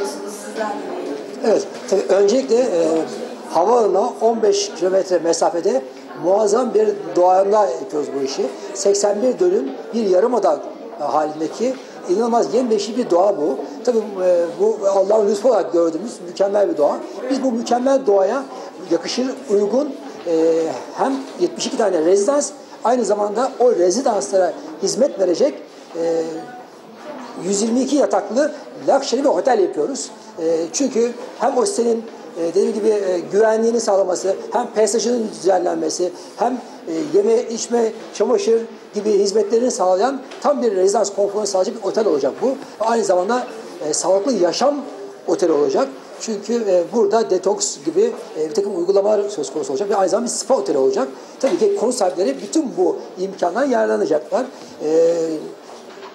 musunuz sizler gibi? Evet, tabii öncelikle e, havaalanına 15 kilometre mesafede muazzam bir doğayla yapıyoruz bu işi. 81 dönüm bir yarımada halindeki inanılmaz yemyeşil bir doğa bu. Tabii e, bu Allah'ın lütfu olarak gördüğümüz mükemmel bir doğa. Biz bu mükemmel doğaya yakışır, uygun e, hem 72 tane rezidans aynı zamanda o rezidanslara hizmet verecek e, 122 yataklı luxury bir otel yapıyoruz. E, çünkü hem o sitenin e, dediğim gibi e, güvenliğini sağlaması, hem peyzajının düzenlenmesi, hem e, yeme, içme, çamaşır gibi hizmetlerini sağlayan tam bir rezidans konforunu sağlayacak bir otel olacak bu. Aynı zamanda e, sağlıklı yaşam oteli olacak. Çünkü e, burada detoks gibi e, bir takım uygulamalar söz konusu olacak ve aynı zamanda bir spa oteli olacak. Tabii ki konu sahipleri bütün bu imkandan yararlanacaklar. E,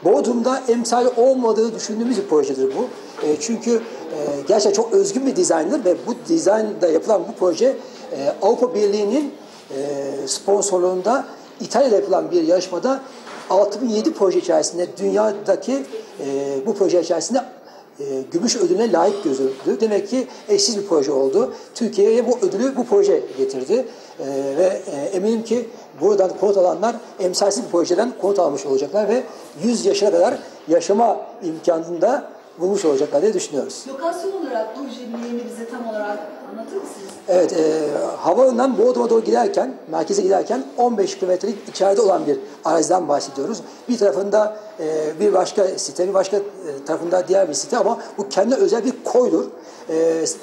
Bodrum'da emsali olmadığı düşündüğümüz bir projedir bu. E, çünkü e, gerçekten çok özgün bir dizayndır ve bu dizaynda yapılan bu proje e, Avrupa Birliği'nin e, sponsorluğunda İtalya'da yapılan bir yarışmada 6007 proje içerisinde dünyadaki e, bu proje içerisinde e, gümüş ödülüne layık gözüldü. Demek ki eşsiz bir proje oldu. Türkiye'ye bu ödülü bu proje getirdi. E, ve e, eminim ki buradan konut alanlar emsalsiz bir projeden konut almış olacaklar ve 100 yaşına kadar yaşama imkanını da bulmuş olacaklar diye düşünüyoruz. Lokasyon olarak yerini bize tam olarak Evet, e, havaalanından Bodrum'a doğru giderken, merkeze giderken 15 kilometrelik içeride olan bir araziden bahsediyoruz. Bir tarafında e, bir başka site, bir başka e, tarafında diğer bir site ama bu kendi özel bir koydur. E,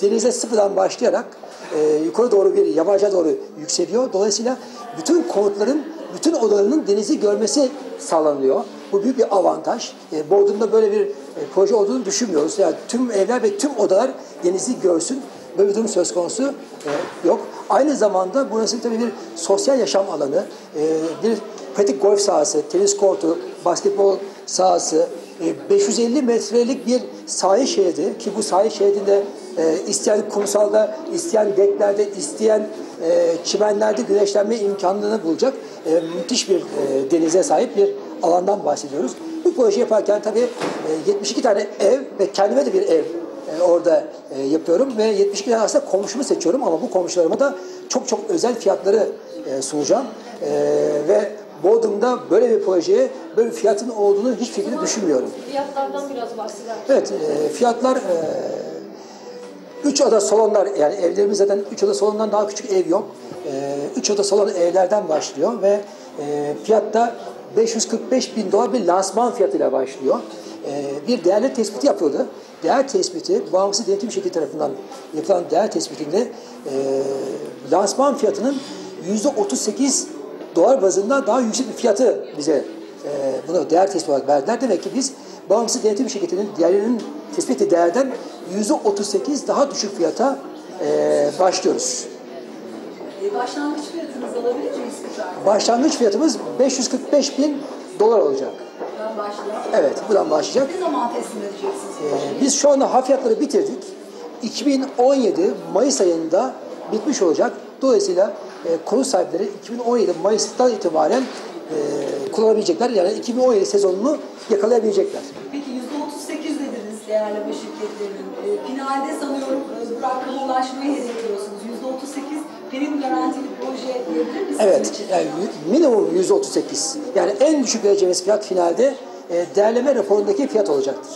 denize sıfırdan başlayarak e, yukarı doğru bir yabaca doğru yükseliyor. Dolayısıyla bütün konutların, bütün odalarının denizi görmesi sağlanıyor. Bu büyük bir avantaj. E, Bodrum'da böyle bir e, proje olduğunu düşünmüyoruz. Yani tüm evler ve tüm odalar denizi görsün. Böyle bir durum söz konusu e, yok. Aynı zamanda burası tabii bir sosyal yaşam alanı, e, bir pratik golf sahası, tenis kortu, basketbol sahası, e, 550 metrelik bir sahil şeridi ki bu sahil şeridinde e, isteyen kumsalda, isteyen deklerde, isteyen e, çimenlerde güneşlenme imkanını bulacak e, müthiş bir e, denize sahip bir alandan bahsediyoruz. Bu proje yaparken tabii e, 72 tane ev ve kendime de bir ev e, orada e, yapıyorum ve 72 tane aslında komşumu seçiyorum ama bu komşularıma da çok çok özel fiyatları e, sunacağım. E, ve Bodrum'da böyle bir projeye böyle bir fiyatın olduğunu hiç fikrini düşünmüyorum. Fiyatlardan biraz bahseder Evet, e, fiyatlar e, üç oda salonlar yani evlerimiz zaten üç oda salondan daha küçük ev yok. E, üç oda salon evlerden başlıyor ve e, fiyatta 545 bin dolar bir lansman fiyatıyla başlıyor. E, bir değerli tespiti yapıldı. Değer tespiti bağımsız denetim şirketi tarafından yapılan değer tespitinde e, lansman fiyatının yüzde 38 dolar bazında daha yüksek bir fiyatı bize e, bunu değer tespiti olarak verdiler. Demek ki biz bağımsız denetim şirketinin diğerlerinin tespit ettiği değerden yüzde 38 daha düşük fiyata e, başlıyoruz. E, başlangıç fiyatınızı alabilir miyiz? Başlangıç fiyatımız 545 bin dolar olacak. Başlayalım. Evet, buradan başlayacak. Ne zaman teslim edeceksiniz? Ee, biz şu anda hafiyatları bitirdik. 2017 Mayıs ayında bitmiş olacak. Dolayısıyla e, konu sahipleri 2017 Mayıs'tan itibaren e, kullanabilecekler. Yani 2017 sezonunu yakalayabilecekler. Peki %38 dediniz değerli bu şirketlerin. E, finalde sanıyorum e, bu rakama ulaşmayı hedefliyorsunuz. %38 prim garantili proje diyebilir? Evet, yani minimum 138. Yani en düşük vereceğimiz fiyat finalde e, değerleme raporundaki fiyat olacaktır.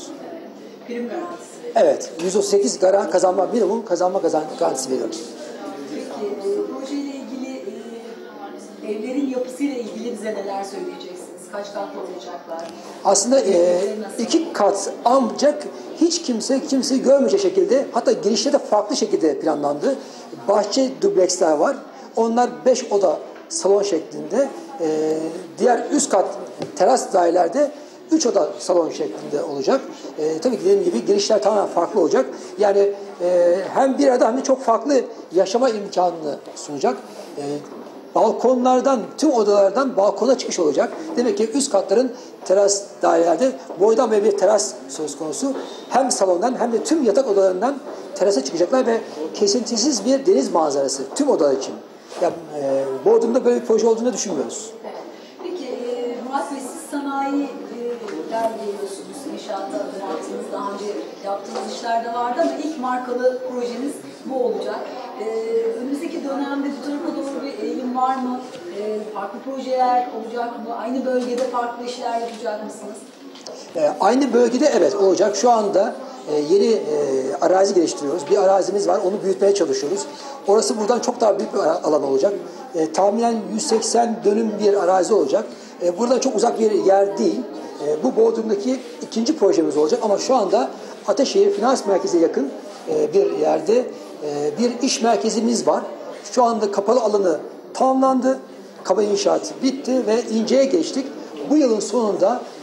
Prim garantisi. Evet, 138 garan kazanma minimum kazanma kazan garantisi veriyoruz. Peki e, projeyle ilgili e, evlerin yapısıyla ilgili bize neler söyleyeceksiniz? Kaç katlı olacaklar? Aslında e, iki kat ancak hiç kimse kimseyi görmeyecek şekilde hatta girişte de farklı şekilde planlandı. Bahçe dubleksler var. Onlar beş oda salon şeklinde. E, diğer üst kat teras dairelerde üç oda salon şeklinde olacak. E, tabii ki dediğim gibi girişler tamamen farklı olacak. Yani e, hem bir arada hem de çok farklı yaşama imkanını sunacak. E, balkonlardan, tüm odalardan balkona çıkış olacak. Demek ki üst katların teras dairelerde boydan ve bir teras söz konusu. Hem salondan hem de tüm yatak odalarından terasa çıkacaklar ve kesintisiz bir deniz manzarası tüm odalar için. Ya, e, Bodrum'da böyle bir proje olduğunu düşünmüyoruz. Peki e, Murat Bey siz sanayiler geliyorsunuz, inşaatta adım attınız. Daha önce yaptığınız işler de vardı ama ilk markalı projeniz bu olacak. Ee, önümüzdeki dönemde bu tarafa doğru bir eğilim var mı? Ee, farklı projeler olacak mı? Aynı bölgede farklı işler yapacak mısınız? E, Aynı bölgede evet olacak. Şu anda e, yeni e, arazi geliştiriyoruz. Bir arazimiz var, onu büyütmeye çalışıyoruz. Orası buradan çok daha büyük bir alan olacak. E, tahminen 180 dönüm bir arazi olacak. E, buradan çok uzak bir yer değil. E, bu Bodrum'daki ikinci projemiz olacak ama şu anda Ataşehir Finans Merkezi'ne yakın e, bir yerde e, bir iş merkezimiz var. Şu anda kapalı alanı tamamlandı. Kaba inşaat bitti ve inceye geçtik. Bu yılın sonunda e,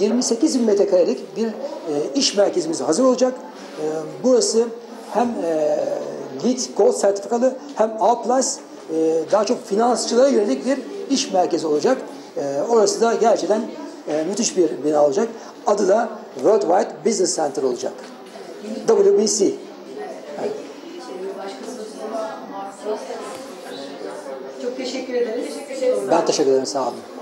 28 bin metrekarelik bir e, iş merkezimiz hazır olacak. E, Burası hem e, LEED Gold sertifikalı hem A+, e, daha çok finansçılara yönelik bir iş merkezi olacak. E, Orası da gerçekten e, müthiş bir bina olacak. Adı da Worldwide Business Center olacak. WBC. Çok teşekkür ederiz. Ben teşekkür ederim. Sağ olun.